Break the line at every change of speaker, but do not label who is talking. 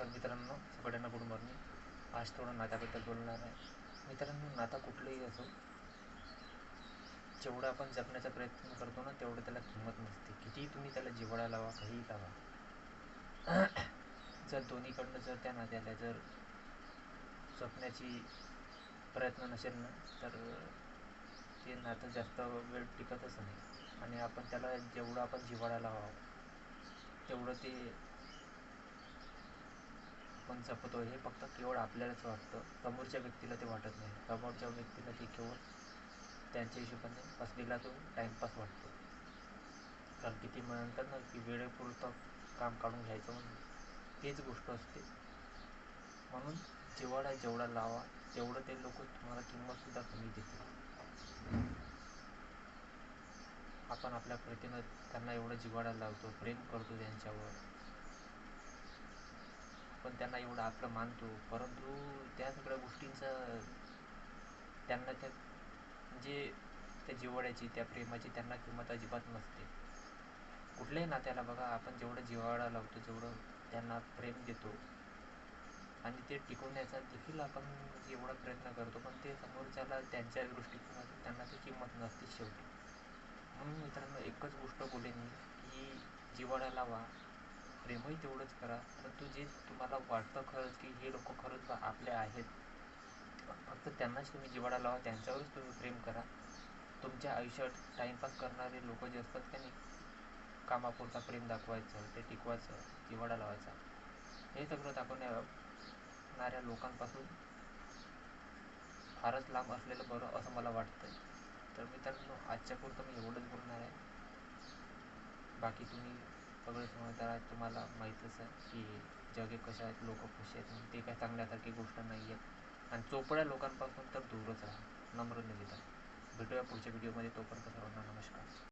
तर मित्रांनो सगळ्यांना गुड मॉर्निंग. आज थोडं नात्याबद्दल बोलणार आहे. मित्रांनो नाता कुठलंही असो जेवढं आपण जपण्याचा प्रयत्न करतो ना तेवढं त्याला किंमत नसते. कितीही तुम्ही त्याला जिव्हाळा लावा काहीही लावा. जर दोन्हीकडनं जर त्या नात्याला जर जपण्याची प्रयत्न नसेल ना तर ते नातं जास्त वेळ टिकतच नाही. आणि आपण त्याला जेवढं आपण जिव्हाळा लावावं तेवढं ते आपण जपतो हे फक्त केवळ आपल्यालाच वाटतं. समोरच्या व्यक्तीला ते वाटत नाही. समोरच्या व्यक्तीला ते केवळ त्यांच्या हिशोबाने बसलेला तो टाईमपास वाटतो. कारण की ते म्हणतात ना की वेळेपुरतं काम काढून घ्यायचं म्हणून. तीच गोष्ट असते. म्हणून जेवढा जेवढा लावा तेवढं ते लोक तुम्हाला किंमतसुद्धा कमी देतील. आपण आपल्या प्रतीनं त्यांना एवढं जिवाडा लावतो प्रेम करतो त्यांच्यावर. पण त्यांना एवढं आपलं मानतो. परंतु त्या सगळ्या गोष्टींचा त्यांना त्या जे त्या जिव्हाळ्याची त्या प्रेमाची त्यांना किंमत अजिबात नसते. कुठल्याही नात्याला बघा आपण जेवढं जिवाळा लावतो जेवढं त्यांना प्रेम देतो आणि ते टिकवण्याचा देखील आपण एवढा प्रयत्न करतो पण ते समोरच्याला त्यांच्या दृष्टिकोनातून त्यांना ती किंमत नसते शेवटी. म्हणून मित्रांनो एकच गोष्ट बोलेन की जिव्हाळा लावा. प्रेमही तेवढंच करा. परंतु जे तुम्हाला वाटतं खरंच की हे लोक खरंच आपले आहेत फक्त त्यांनाच तुम्ही जिवाडा लावा त्यांच्यावरच तुम्ही प्रेम करा. तुमच्या आयुष्यात टाईमपास करणारे लोक जे असतात त्यांनी कामापुरता प्रेम दाखवायचं ते टिकवायचं जिवाडा लावायचा. हे सगळं दाखवणाऱ्या लोकांपासून फारच लांब असलेलं बरं असं मला वाटतं तर मित्रांनो आजच्या पुरतं मी एवढंच बोलणार आहे. बाकी तुम्ही सगळं समजदार तुम्हाला माहीतच आहे की जगे कसे आहेत लोक कसे आहेत म्हणून ते काय चांगल्यासारखी गोष्ट नाही आहेत. आणि चोपड्या लोकांपासून तर दूरच राहा. नम्र निवेदन. भेटूया पुढच्या व्हिडिओमध्ये तोपर्यंत सर्वांना नमस्कार.